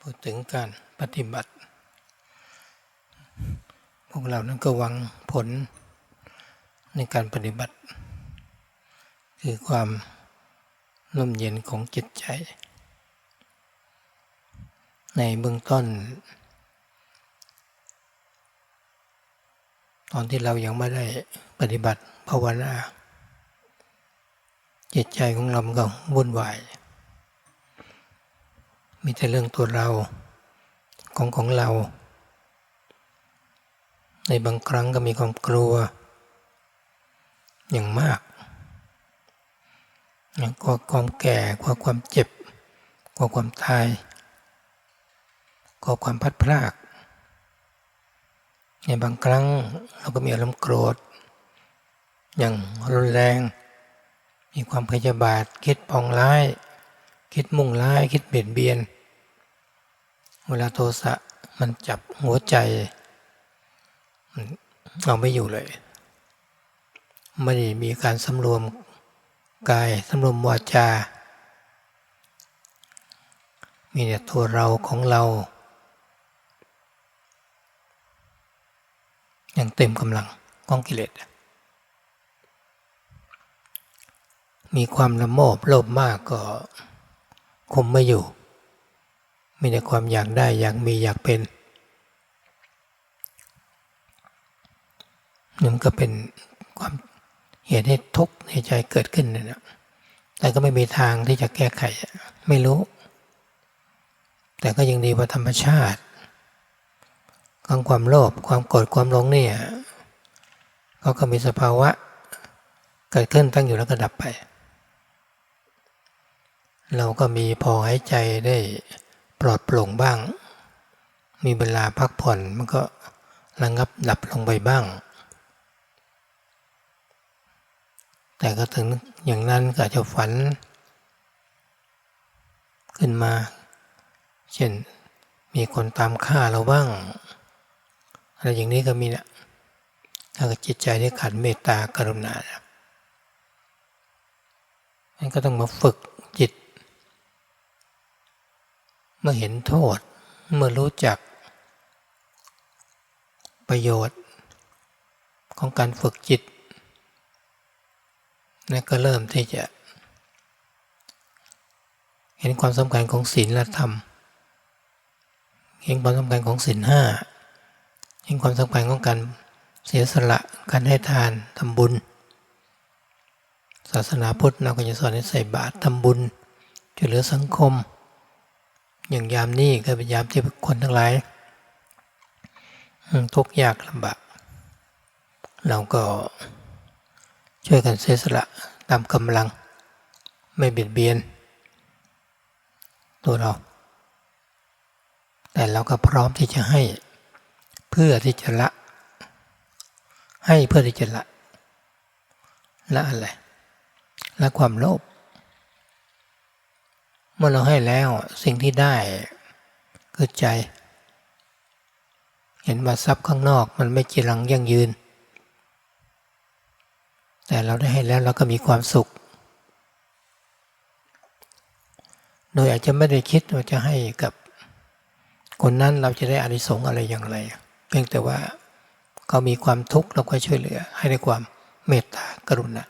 พูดถึงการปฏิบัติ พวกเรานั้นก็หวังผลในการปฏิบัติ คือความร่มเย็นของจิตใจ ในเบื้องต้น ตอนที่เรายังไม่ได้ปฏิบัติภาวนาจิตใจของเรามันก็วุ่นวาย มีแต่เรื่องตัวเราของของเรา ในบางครั้งก็มีความกลัว อย่างมากกลัวความแก่กลัวความเจ็บกลัวความตายกลัวความพัดพลากในบางครั้งเราก็มีอารมณ์โกรธ อย่างรุนแรง มีความพยาบาทคิดปองร้าย คิดมุ่งร้าย คิดเบียดเบียน เวลาโทสะมันจับหัวใจเอาไม่อยู่เลย ไม่ได้มีการสำรวมกายสำรวมวาจา มีแต่ตัวเราของเรา อย่างเต็มกำลังของกิเลสมีความละโมบโลภมากก็คุมไม่อยู่ มีแต่ความอยากได้อยากมีอยากเป็นนี่นก็เป็นความเหตุให้ทุกข์ในใจเกิดขึ้นนะแต่ก็ไม่มีทางที่จะแก้ไข ไม่รู้ แต่ก็ยังดีว่าธรรมชาติของความโลภความโกรธความหลงเนี่ยเขาก็มีสภาวะ เกิดขึ้นตั้งอยู่แล้วก็ดับไป เราก็มีพอหายใจได้ ปลอดโปร่งบ้าง มีเวลาพักผ่อนมันก็ระงับดับลงไปบ้าง แต่ก็ถึงอย่างนั้นก็จะฝัน ขึ้นมา เช่นมีคนตามฆ่าเราบ้าง อะไรอย่างนี้ก็มีนะถ้าจิตใจที่ขาดเมตตากรุณานะมันก็ต้องมาฝึกจิต เมื่อเห็นโทษ เมื่อรู้จัก ประโยชน์ ของการฝึกจิตนะก็เริ่มที่จะ เห็นความสำคัญของศีลและธรรม เห็นความสำคัญของศีลห้าเห็นความสำคัญของการเสียสละการให้ทานทำบุญ ศาสนาพุทธเราก็จะสอนให้ใส่บาตรทำบุญช่วยเหลือสังคม อย่างยามนี้ก็เป็นยามที่คนทั้งหลายทุกข์ยากลำบากเราก็ช่วยกันเสียสละตามกำลัง ไม่เบียดเบียน ตัวเรา แต่เราก็พร้อมที่จะให้เพื่อที่จะละ ให้เพื่อที่จะละละอะไรละความโลภ เมื่อเราให้แล้วสิ่งที่ได้คือใจ เห็นว่าทรัพย์ข้างนอกมันไม่จีรังยั่งยืน แต่เราได้ให้แล้วเราก็มีความสุข โดยอาจจะไม่ได้คิดว่าจะให้กับคนนั้นเราจะได้อานิสงส์อะไรอย่างไร เพียงแต่ว่าเขามีความทุกข์เราก็ช่วยเหลือให้ด้ความเมตตากรุณา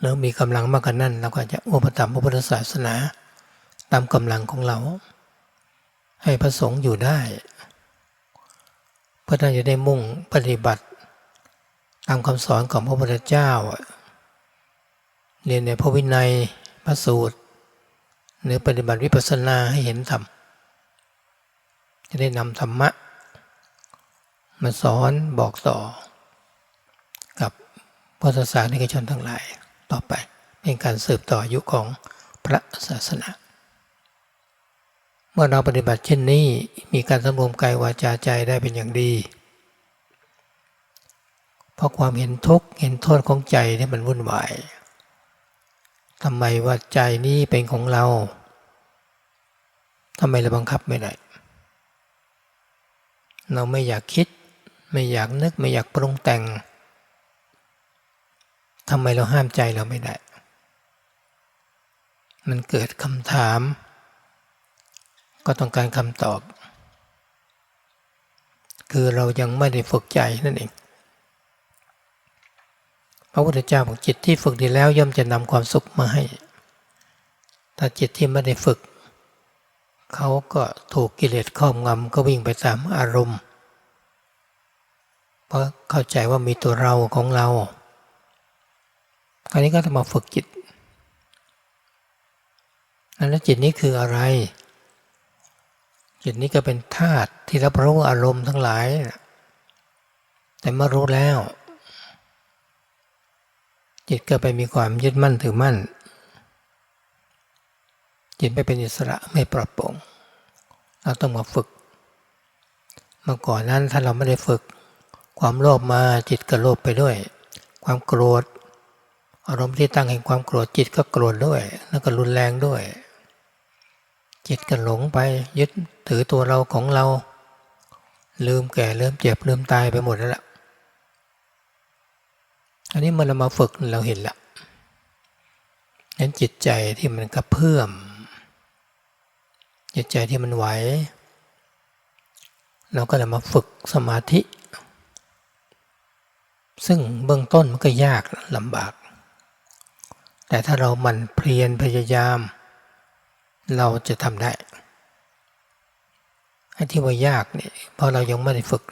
แล้วมีกำลังมากกว่านั้นเราก็จะอุปถัมภ์พระพุทธศาสนา ตามกำลังของเรา ให้พระสงฆ์อยู่ได้ เพื่อท่านจะได้มุ่งปฏิบัติ ตามคำสอนของพระพุทธเจ้า เรียนในพระวินัยพระสูตร หรือปฏิบัติวิปัสสนาให้เห็นธรรมจะได้นำธรรมะ มาสอนบอกต่อ กับพุทธศาสนิกชนทั้งหลาย ต่อไป เป็นการสืบต่ออายุของพระศาสนา เมื่อเราปฏิบัติเช่นนี้มีการสำรวมกายวาจาใจได้เป็นอย่างดี เพราะความเห็นทุกข์เห็นโทษของใจที่มันวุ่นวายทำไมว่าใจนี้เป็นของเราทำไมเราบังคับไม่ได้เราไม่อยากคิด ไม่อยากนึกไม่อยากปรุงแต่ง ทำไมเราห้ามใจเราไม่ได้ มันเกิดคำถาม ก็ต้องการคำตอบ คือเรายังไม่ได้ฝึกใจนั่นเอง พระพุทธเจ้าบอกจิตที่ฝึกดีแล้วย่อมจะนำความสุขมาให้ ถ้าจิตที่ไม่ได้ฝึก เขาก็ถูกกิเลสครอบงำก็วิ่งไปตามอารมณ์ เพราะเข้าใจว่ามีตัวเราของเรา คราวนี้ก็ต้องมาฝึกจิตแล้วจิตนี้คืออะไร จิตนี้ก็เป็นธาตุที่รับรู้อารมณ์ทั้งหลาย แต่เมื่อรู้แล้ว จิตก็ไปมีความยึดมั่นถือมั่น จิตไม่เป็นอิสระไม่ปลอดโปร่งเราต้องมาฝึกเมื่อก่อนนั้นถ้าเราไม่ได้ฝึก ความโลภมาจิตก็โลภไปด้วย ความโกรธ อารมณ์ที่ตั้งแห่งความโกรธจิตก็โกรธด้วย แล้วก็รุนแรงด้วย จิตก็หลงไปยึดถือตัวเราของเรา ลืมแก่ลืมเจ็บลืมตายไปหมดแล้วล่ะอันนี้มันเรามาฝึกเราเห็นละงั้นจิตใจที่มันกระเพื่อม จิตใจที่มันไหว เราก็เลยมาฝึกสมาธิ ซึ่งเบื้องต้นมันก็ยากลำบาก แต่ถ้าเราหมั่นเพียรพยายาม เราจะทำได้ไอ้ที่ว่ายากเนี่ยเพราะเรายังไม่ได้ฝึก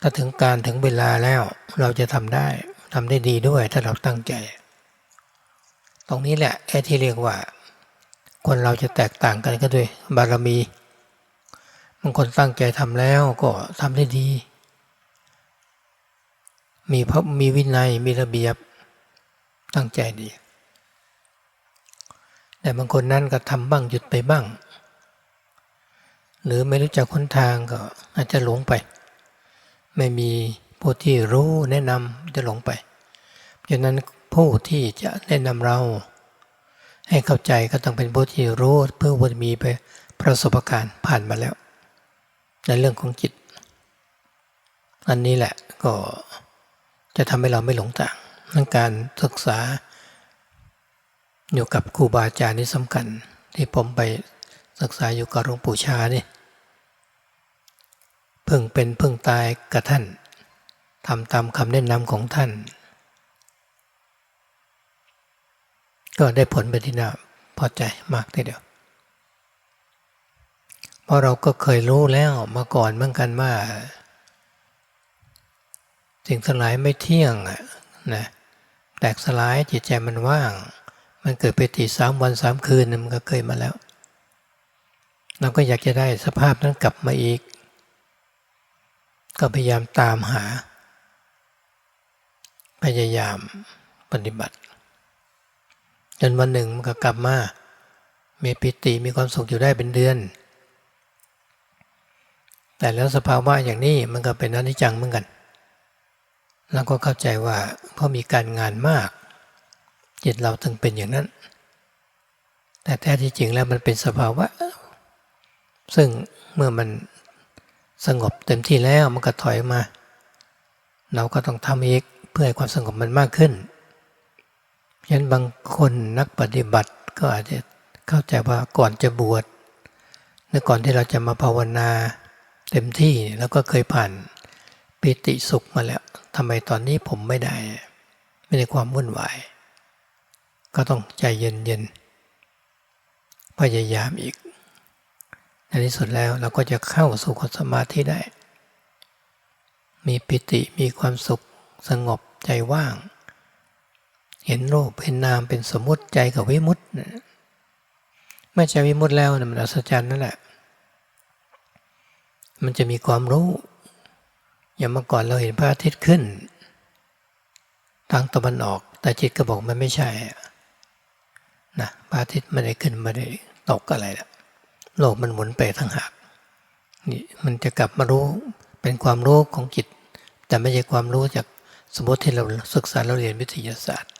ถ้าถึงการถึงเวลาแล้วเราจะทำได้ทำได้ดีด้วย ถ้าเราตั้งใจ ตรงนี้แหละไอ้ที่เรียกว่า คนเราจะแตกต่างกันก็ด้วย บารมีบางคนตั้งใจทำแล้วก็ทำได้ดีมีพระมีวินัยมีระเบียบ ตั้งใจดี แต่บางคนนั้นก็ทำบ้างหยุดไปบ้าง หรือไม่รู้จักค้นทางก็อาจจะหลงไป ไม่มีผู้ที่รู้แนะนำจะหลงไปดังนั้นผู้ที่จะแนะนำเรา ให้เข้าใจก็ต้องเป็นผู้ที่รู้เพื่อว่ามีไปประสบการณ์ผ่านมาแล้ว ในเรื่องของจิต อันนี้แหละก็จะทำให้เราไม่หลงต่าง นั่นการศึกษา อยู่กับครูบาอาจารย์นี่สำคัญ ที่ผมไปศึกษาอยู่กับหลวงปู่ชานี่พิ่งเป็นพิ่งตายกับท่านทำตามคำแนะนำของท่าน ก็ได้ผลไปที่น่าพอใจมากทีเดียวเพราะเราก็เคยรู้แล้วมาก่อนเหมือนกันว่าสิ่งทั้งหลายไม่เที่ยงนะ แตกสลายจิตใจมันว่าง มันเกิดไปตีสามวันสามคืนมันก็เคยมาแล้ว เราก็อยากจะได้สภาพนั้นกลับมาอีก ก็พยายามตามหา พยายามปฏิบัติ จนวันหนึ่งมันก็กลับมา มีปิติมีความสุขอยู่ได้เป็นเดือน แต่แล้วสภาวะอย่างนี้มันก็เป็นอนิจจังเหมือนกัน แล้วก็เข้าใจว่าเพราะมีการงานมาก จิตเราถึงเป็นอย่างนั้น แต่แท้ที่จริงแล้วมันเป็นสภาวะ ซึ่งเมื่อมันสงบเต็มที่แล้วมันก็ถอยมา เราก็ต้องทำอีกเพื่อให้ความสงบมันมากขึ้นเพราะฉะนั้นบางคนนักปฏิบัติก็อาจจะเข้าใจว่าก่อนจะบวชหรือก่อนที่เราจะมาภาวนาเต็มที่แล้วก็เคยผ่านปิติสุขมาแล้ว ทำไมตอนนี้ผมไม่ได้ ไม่ได้ความวุ่นวาย ก็ต้องใจเย็นๆพยายามอีกในที่สุดแล้วเราก็จะเข้าสู่สมาธิได้ มีปิติมีความสุขสงบใจว่าง เห็นรูปเห็นนามเป็นสมมติใจกับวิมุตติเมื่อใจวิมุตติแล้วมันอัศจรรย์นั่นแหละ มันจะมีความรู้ อย่างเมื่อก่อนเราเห็นพระอาทิตย์ขึ้น ทางตะวันออก แต่จิตก็บอกมันไม่ใช่นะพระอาทิตย์ไม่ได้ขึ้นไม่ได้ตกอะไรละโลกมันหมุนไปทั้งหากนี่มันจะกลับมารู้เป็นความรู้ของจิต แต่ไม่ใช่ความรู้จากสมมติที่เราศึกษาเราเรียนวิทยาศาสตร์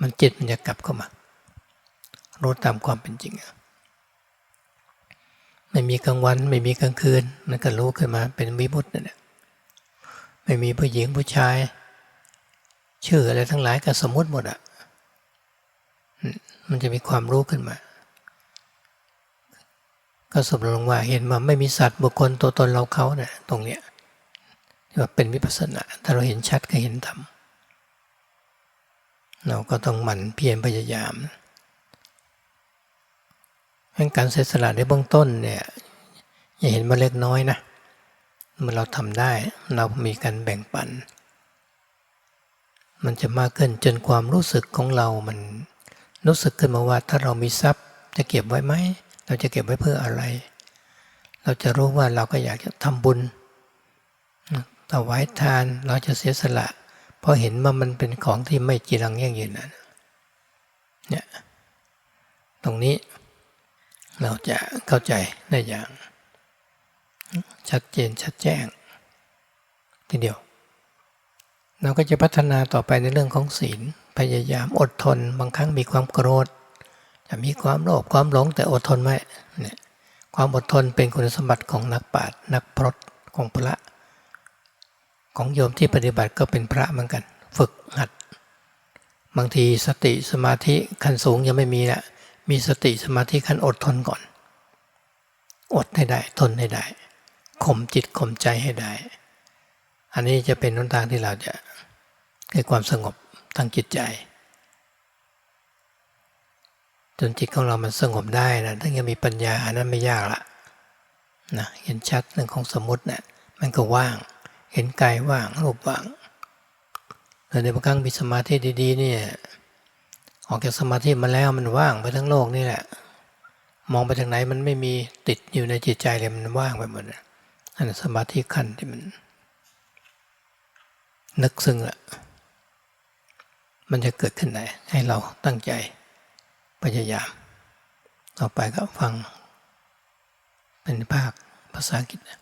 มันจิตมันจะกลับเข้ามา รู้ตามความเป็นจริง ไม่มีกลางวัน ไม่มีกลางคืนมันก็รู้ขึ้นมาเป็นวิมุตตินั่นแหละไม่มีผู้หญิงผู้ชาย ชื่ออะไรทั้งหลายก็สมมติหมดอะมันจะมีความรู้ขึ้นมา ก็สรุปลงว่าเห็นว่าไม่มีสัตว์บุคคลตัวตนเราเขาเนี่ยตรงเนี้ยที่ว่าเป็นวิปัสสนาถ้าเราเห็นชัดก็เห็นธรรมเราก็ต้องหมั่นเพียรพยายามเพ ราะการเสียสละในเบื้องต้นเนี่ยอย่าเห็นมาเล็กน้อยนะเมื่อเราทำได้เรามีการแบ่งปัน มันจะมากขึ้นจนความรู้สึกของเรามันรู้สึกขึ้นมาว่า ถ้าเรามีทรัพย์จะเก็บไว้ไหม เราจะเก็บไว้เพื่ออะไร เราจะรู้ว่าเราก็อยากจะทำบุญถวายทานเราจะเสียสละ เพราะเห็นว่ามันเป็นของที่ไม่จีรังยั่งยืนนะเนี่ยตรงนี้ เราจะเข้าใจได้อย่าง ชัดเจนชัดแจ้ง ทีเดียว เราก็จะพัฒนาต่อไปในเรื่องของศีล พยายามอดทน บางครั้งมีความโกรธ จะมีความโลภความหลงแต่อดทนไว้เนี่ยความอดทนเป็นคุณสมบัติของนักปราชญ์นักพรตของพระ ของโยมที่ปฏิบัติก็เป็นพระเหมือนกัน ฝึกหัด บางทีสติสมาธิขั้นสูงยังไม่มีนะ มีสติสมาธิขั้นอดทนก่อน อดให้ได้ทนให้ได้ข่มจิตข่มใจให้ได้ อันนี้จะเป็นหนทางที่เราจะให้ความสงบทางจิตใจ จนจิตของเรามันสงบได้นะถ้ายังมีปัญญาอันนั้นไม่ยากละนะเห็นชัดเรื่องของสมมตินะี่ยมันก็ว่าง เห็นกายว่างรูปว่างแต่ในบางครั้งมีสมาธิดีๆเนี่ย ออกจากสมาธิมาแล้วมันว่างไปทั้งโลกนี่แหละ มองไปทางไหนมันไม่มีติดอยู่ในจิตใจเลยมันว่างไปหมดอันสมาธิขั้นที่มัน นึกซึ้งละมันจะเกิดขึ้นไหน ให้เราตั้งใจพยายาม ต่อไปก็ฟังเป็นภาคภาษาอังกฤษนะ